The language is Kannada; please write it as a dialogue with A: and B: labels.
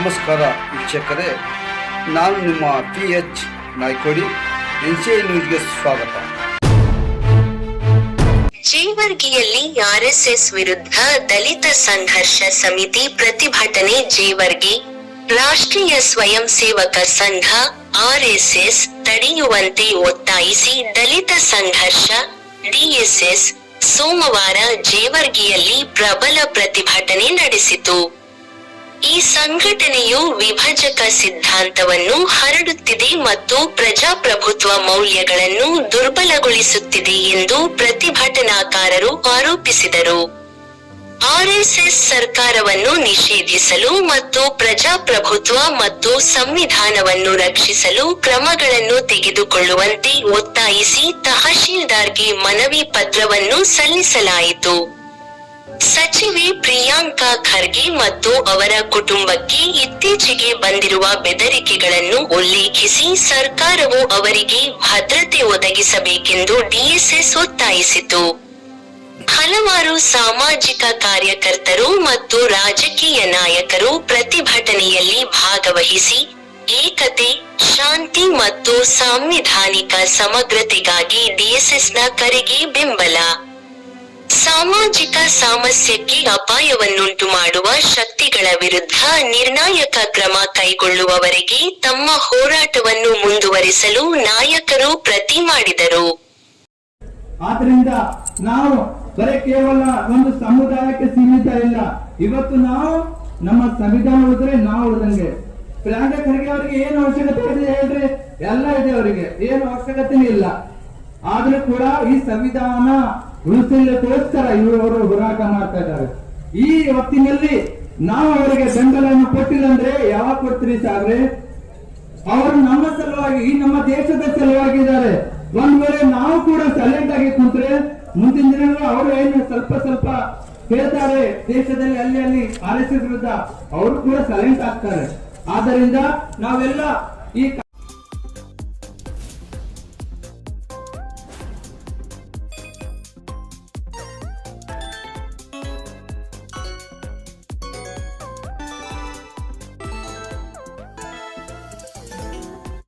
A: ನಮಸ್ಕಾರ ವೀಕ್ಷಕರೇ, ನಾನು ನಿಮ್ಮ P H Naikodi N C I ನ್ಯೂಸ್ಗೆ ಸ್ವಾಗತ.
B: ಜೇವರ್ಗಿಯಲ್ಲಿ ಆರ್ಎಸ್ಎಸ್ ವಿರುದ್ಧ ದಲಿತ ಸಂಘರ್ಷ ಸಮಿತಿ ಪ್ರತಿಭಟನೆ ಜೇವರ್ಗಿ. ರಾಷ್ಟ್ರೀಯ ಸ್ವಯಂ ಸೇವಕ ಸಂಘ ಆರ್ಎಸ್ಎಸ್ ತಡೆಯುವಂತೆ ಒತ್ತಾಯಿಸಿ ದಲಿತ ಸಂಘರ್ಷ. ಡಿಎಸ್ಎಸ್ ಸೋಮವಾರ ಜೇವರ್ಗಿಯಲ್ಲಿ ಪ್ರಬಲ ಪ್ರತಿಭಟನೆ ನಡೆಸಿತು. ಈ ಸಂಘಟನೆಯು ವಿಭಜಕ ಸಿದ್ಧಾಂತವನ್ನು ಹರಡುತ್ತಿದೆ ಮತ್ತು ಪ್ರಜಾಪ್ರಭುತ್ವ ಮೌಲ್ಯಗಳನ್ನು ದುರ್ಬಲಗೊಳಿಸುತ್ತಿದೆ ಎಂದು ಪ್ರತಿಭಟನಾಕಾರರು ಆರೋಪಿಸಿದರು. ಆರ್ಎಸ್ಎಸ್ ಸರ್ಕಾರವನ್ನು ನಿಷೇಧಿಸಲು ಮತ್ತು ಪ್ರಜಾಪ್ರಭುತ್ವ ಮತ್ತು ಸಂವಿಧಾನವನ್ನು ರಕ್ಷಿಸಲು ಕ್ರಮಗಳನ್ನು ತೆಗೆದುಕೊಳ್ಳುವಂತೆ ಒತ್ತಾಯಿಸಿ ತಹಶೀಲ್ದಾರ್ಗೆ ಮನವಿ ಪತ್ರವನ್ನು ಸಲ್ಲಿಸಲಾಯಿತು. ಸಚಿವೆ ಪ್ರಿಯಾಂಕಾ ಖರ್ಗೆ ಮತ್ತು ಅವರ ಕುಟುಂಬಕ್ಕೆ ಇತ್ತೀಚೆಗೆ ಬಂದಿರುವ ಬೆದರಿಕೆಗಳನ್ನು ಉಲ್ಲೇಖಿಸಿ ಸರ್ಕಾರವು ಅವರಿಗೆ ಭದ್ರತೆ ಒದಗಿಸಬೇಕೆಂದು ಡಿಎಸ್ಎಸ್ ಒತ್ತಾಯಿಸಿತು. ಹಲವಾರು ಸಾಮಾಜಿಕ ಕಾರ್ಯಕರ್ತರು ಮತ್ತು ರಾಜಕೀಯ ನಾಯಕರು ಪ್ರತಿಭಟನೆಯಲ್ಲಿ ಭಾಗವಹಿಸಿ, ಏಕತೆ, ಶಾಂತಿ ಮತ್ತು ಸಾಂವಿಧಾನಿಕ ಸಮಗ್ರತೆಗಾಗಿ ಡಿಎಸ್ಎಸ್ನ ಕರೆಗೆ ಬೆಂಬಲ ಸಾಮಾಜಿಕ ಸಾಮಸ್ಯಕ್ಕೆ ಅಪಾಯವನ್ನುಂಟು ಮಾಡುವ ಶಕ್ತಿಗಳ ವಿರುದ್ಧ ನಿರ್ಣಾಯಕ ಕ್ರಮ ಕೈಗೊಳ್ಳುವವರೆಗೆ ತಮ್ಮ ಹೋರಾಟವನ್ನು ಮುಂದುವರಿಸಲು ನಾಯಕರು ಪ್ರತಿ ಮಾಡಿದರು.
C: ಆದ್ರಿಂದ ನಾವು ಬರೀ ಕೇವಲ ಒಂದು ಸಮುದಾಯಕ್ಕೆ ಸೀಮಿತ ಇಲ್ಲ. ಇವತ್ತು ನಾವು ನಮ್ಮ ಸಂವಿಧಾನ ಉಳಿದ್ರೆ ನಾವು ಉಳಿದಂಗೆ. ಪ್ರಿಯಾಂಕ ಅವರಿಗೆ ಏನು ಅವಶ್ಯಕತೆ ಇದೆ ಹೇಳ್ರಿ? ಎಲ್ಲ ಇದೆ ಅವರಿಗೆ. ಏನು ಅವಶ್ಯಕತೆ ಇಲ್ಲ. ಆದ್ರೂ ಕೂಡ ಈ ಸಂವಿಧಾನ ಉಳಿಸಲಿಕ್ಕೋಸ್ಕರ ಇವರು ಹೋರಾಟ ಮಾಡ್ತಾ ಇದ್ದಾರೆ. ಈ ಹೊತ್ತಿನಲ್ಲಿ ನಾವು ಅವರಿಗೆ ಬೆಂಬಲವನ್ನು ಕೊಟ್ಟಿಲ್ಲಂದ್ರೆ ಯಾವಾಗ ಕೊಡ್ತೀರಿ ಸಾಬ್ರೆ ಅವರು ನಮ್ಮ ಸಲುವಾಗಿ, ಈ ನಮ್ಮ ದೇಶದ ಸಲುವಾಗಿ ಇದ್ದಾರೆ ಒಂದ್ ವೇಳೆ ನಾವು ಕೂಡ ಸೈಲೆಂಟ್ ಆಗಿ ಕುಂತ್ರೆ, ಮುಂದಿನ ದಿನಗಳು ಅವರು ಏನು ಸ್ವಲ್ಪ ಸ್ವಲ್ಪ ಹೇಳ್ತಾರೆ, ದೇಶದಲ್ಲಿ ಅಲ್ಲಿ ಅಲ್ಲಿ ಆರ್ ಎಸ್ ಎಸ್ ವಿರುದ್ಧ, ಅವರು ಕೂಡ ಸೈಲೆಂಟ್ ಆಗ್ತಾರೆ. ಆದ್ದರಿಂದ ನಾವೆಲ್ಲ ಈ